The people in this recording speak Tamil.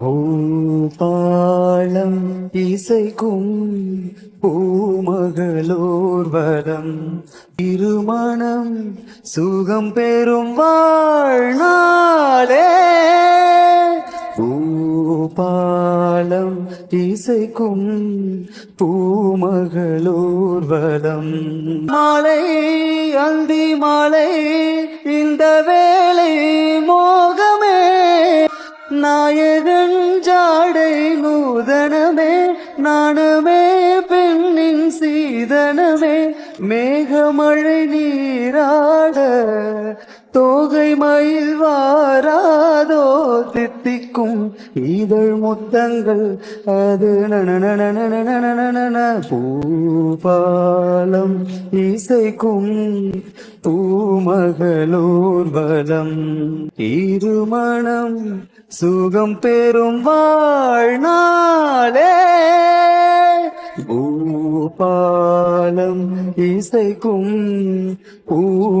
பூபாலம் இசைக்கும் பூமகளோர்வரம் திருமணம் சுகம் பெறும் வாழ்நாளே. பூபாலம் இசைக்கும் பூமகளோர்வலம் மாலை அந்தி மாலை இந்தவே நாயகன் ஜாடை நூதனமே நாணமே பெண்ணின் சீதனமே. மேகமழை நீராட தோகை மயில்வா தித்திக்கும் இதழ் முத்தங்கள் அது பூபாலம் இசைக்கும் பூமகளூர்வலம் இருமணம் சுகம் பெறும் வாழ்நாளே பூபாலம் இசைக்கும் பூமகளூர்வலம்